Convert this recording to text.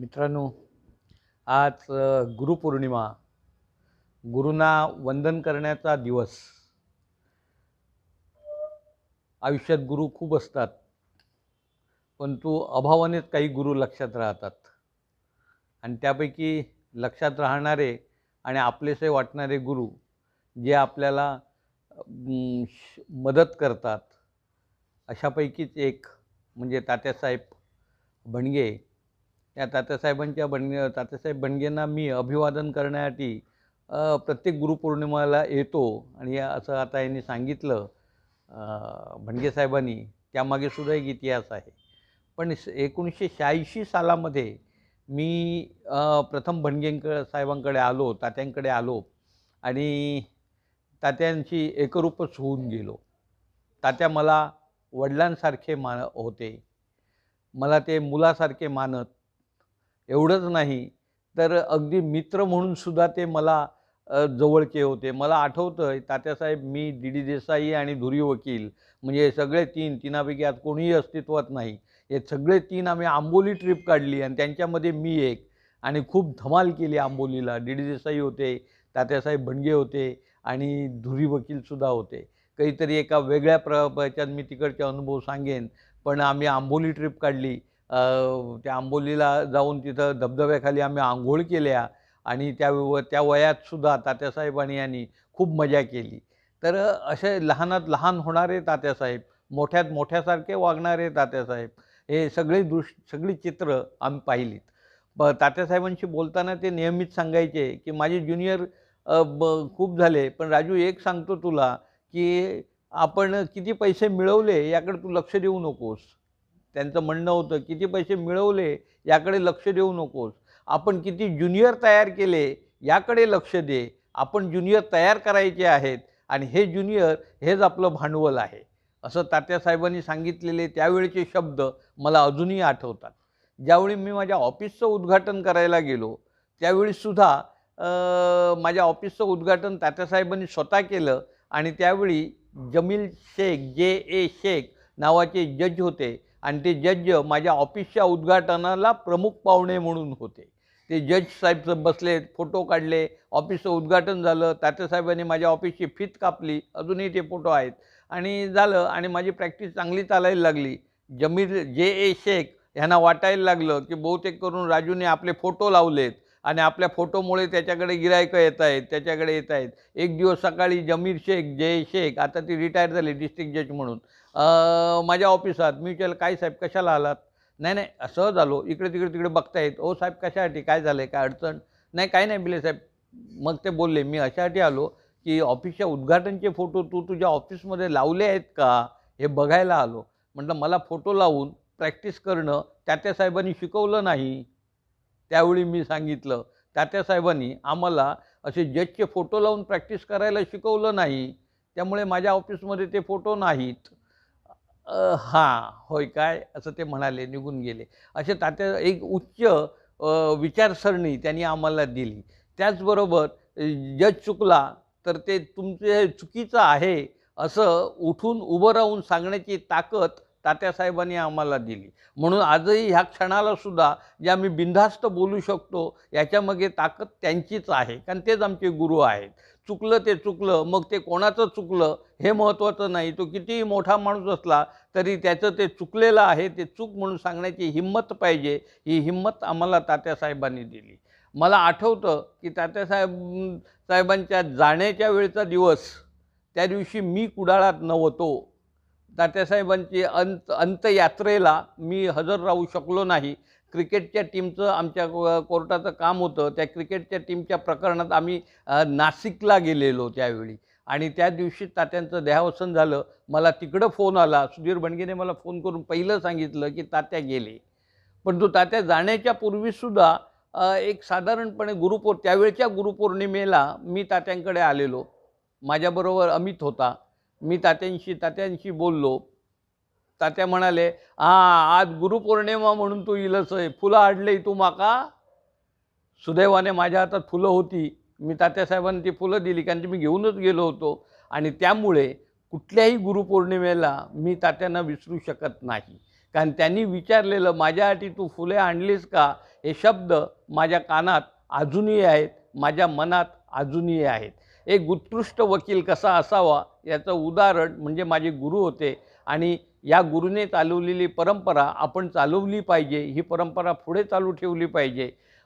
मित्रांनो आज गुरुपौर्णिमा. गुरूंना वंदन करण्याचा दिवस. आयुष्यात गुरु खूप असतात परंतु अभावानेच काही गुरु लक्षात राहतात. आणि त्यापैकी लक्षात राहणारे आणि आपलेसे वाटणारे गुरु जे आपल्याला श- मदत करतात अशापैकीच एक म्हणजे तात्यासाहेब भणगे या तात्यासाहेबांच्या बण तात्यासाहेब बणगेंना मी अभिवादन करण्यासाठी प्रत्येक गुरुपौर्णिमाला येतो. आणि या- असं आता यांनी सांगितलं भणगेसाहेबांनी त्यामागे सुद्धा एक इतिहास आहे. पण स- एकोणीसशे शहाऐंशी सालामध्ये मी प्रथम भणगेंक साहेबांकडे आलो तात्यांकडे आलो. आणि तात्यांशी एकरूपच होऊन गेलो. तात्या मला वडिलांसारखे मान होते. मला ते मुलासारखे मानत एवढंच नाही. तर अगदी मित्र म्हणून सुद्धा ते मला जवळचे होते. मला आठवतं आहे तात्यासाहेब मी डी डी देसाई आणि धुरी वकील. म्हणजे सगळे तीन तिनापैकी आज कोणीही अस्तित्वात नाही. हे सगळे तीन आम्ही आंबोली ट्रिप काढली आणि त्यांच्यामध्ये मी एक. आणि खूप धमाल केली आंबोलीला. डी डी देसाई होते तात्यासाहेब बणगे होते आणि धुरी वकीलसुद्धा होते. काहीतरी एका वेगळ्या प्र मी तिकडचे अनुभव सांगेन. पण आम्ही आंबोली ट्रिप काढली. त्या आंबोलीला जाऊन तिथं धबधब्याखाली आम्ही आंघोळ केल्या आणि त्या व त्या वयातसुद्धा तात्यासाहेबांनी यांनी खूप मजा केली. तर असे लहानात लहान होणारे तात्यासाहेब मोठ्यात मोठ्यासारखे वागणारे तात्यासाहेब हे सगळी दृश सगळी चित्र आम्ही पाहिलीत. ब तात्यासाहेबांशी बोलताना ते नियमित सांगायचे की माझे ज्युनियर ब खूप झाले पण राजू एक सांगतो तुला की आपण किती पैसे मिळवले याकडे तू लक्ष देऊ नकोस. त्यांचं म्हणणं होतं किती पैसे मिळवले याकडे लक्ष देऊ नकोस. आपण किती ज्युनियर तयार केले याकडे लक्ष दे. आपण ज्युनियर तयार करायचे आहेत आणि हे ज्युनियर हेच आपलं भांडवल आहे. असं तात्यासाहेबांनी सांगितलेले त्यावेळचे शब्द मला अजूनही आठवतात. ज्यावेळी मी माझ्या ऑफिसचं उद्घाटन करायला गेलो त्यावेळीसुद्धा माझ्या ऑफिसचं उद्घाटन तात्यासाहेबांनी स्वतः केलं आणि त्यावेळी जमील शेख जे ए शेख नावाचे जज होते आणि ते जज माझ्या ऑफिसच्या उद्घाटनाला प्रमुख पाहुणे म्हणून होते. ते जज साहेब बसले फोटो काढले ऑफिसचं उद्घाटन झालं तात्यासाहेबांनी माझ्या ऑफिसची फीत कापली अजूनही ते फोटो आहेत. आणि झालं आणि माझी प्रॅक्टिस चांगली चालायला लागली. जमीर जे ए शेख ह्यांना वाटायला लागलं की बहुतेक करून राजूने आपले फोटो लावलेत आणि आपल्या फोटोमुळे त्याच्याकडे गिरायकं येत आहेत त्याच्याकडे येत आहेत. एक दिवस सकाळी जमीर शेख जय शेख आता ती रिटायर झाली डिस्ट्रिक्ट जज म्हणून. माझ्या ऑफिसात मी त्याला काय साहेब कशाला आलात? नाही नाही असं झालो. इकडे तिकडे तिकडे बघतायत. ओ साहेब कशासाठी? काय झालं आहे काय अडचण? नाही काय नाही बिले साहेब. मग ते बोलले मी अशासाठी आलो की ऑफिसच्या उद्घाटनचे फोटो तू तुझ्या ऑफिसमध्ये लावले आहेत का? हे बघायला आलो. म्हटलं मला फोटो लावून प्रॅक्टिस करणं तात्यासाहेबांनी शिकवलं नाही. त्यावेळी मी सांगितलं तात्यासाहेबांनी आम्हाला असे जजचे फोटो लावून प्रॅक्टिस करायला शिकवलं नाही. त्यामुळे माझ्या ऑफिसमध्ये ते फोटो नाहीत. हां होय काय? असं ते म्हणाले निघून गेले. असे तात्या एक उच्च विचारसरणी त्यांनी आम्हाला दिली. त्याचबरोबर जज चुकला तर ते तुमचे चुकीचं आहे असं उठून उभं राहून सांगण्याची ताकद तात्यासाहेबांनी आम्हाला दिली. म्हणून आजही ह्या क्षणाला सुद्धा जे आम्ही बिनधास्त बोलू शकतो याच्यामागे ताकद त्यांचीच आहे. कारण तेच आमचे गुरु आहेत. चुकलं ते चुकलं मग ते कोणाचं चुकलं हे महत्त्वाचं नाही. तो कितीही मोठा माणूस असला तरी त्याचं ते चुकलेलं आहे ते चूक म्हणून सांगण्याची हिंमत पाहिजे ही हिंमत आम्हाला तात्यासाहेबांनी दिली. मला आठवतं की तात्यासाहेब साहेबांच्या जाण्याच्या वेळचा दिवस त्या दिवशी मी कुडाळात नव्हतो. तात्यासाहेबांची अंत अंतयात्रेला मी हजर राहू शकलो नाही. क्रिकेटच्या टीमचं आमच्या को- कोर्टाचं काम होतं. त्या क्रिकेटच्या टीमच्या प्रकरणात आम्ही नाशिकला गेलेलो त्यावेळी. आणि त्या दिवशी तात्यांचं देहावसन झालं. मला तिकडं फोन आला. सुधीर बणगेने मला फोन करून पहिलं सांगितलं की तात्या गेले. पण तो तात्या जाण्याच्या पूर्वीसुद्धा एक साधारणपणे गुरुपौर त्यावेळच्या गुरुपौर्णिमेला मी तात्यांकडे आलेलो. माझ्याबरोबर अमित होता. मी तात्यांशी तात्यांशी बोललो. तात्या म्हणाले हां आज गुरुपौर्णिमा म्हणून तू इलस आहे. फुलं आडले तू माका? सुदैवाने माझ्या हातात फुलं होती. मी तात्यासाहेबांनी ती फुलं दिली कारण ती मी घेऊनच गेलो होतो. आणि त्यामुळे कुठल्याही गुरुपौर्णिमेला मी तात्यांना विसरू शकत नाही. कारण त्यांनी विचारलेलं माझ्यासाठी तू फुले आणलीस का? हे शब्द माझ्या कानात अजूनही आहेत माझ्या मनात अजूनही आहेत. एक उत्कृष्ट वकील कसा असावा याचं उदाहरण म्हणजे माझे गुरु होते. आणि या गुरुने चालवलेली परंपरा आपण चालवली पाहिजे ही परंपरा पुढे चालू ठेवली पाहिजे.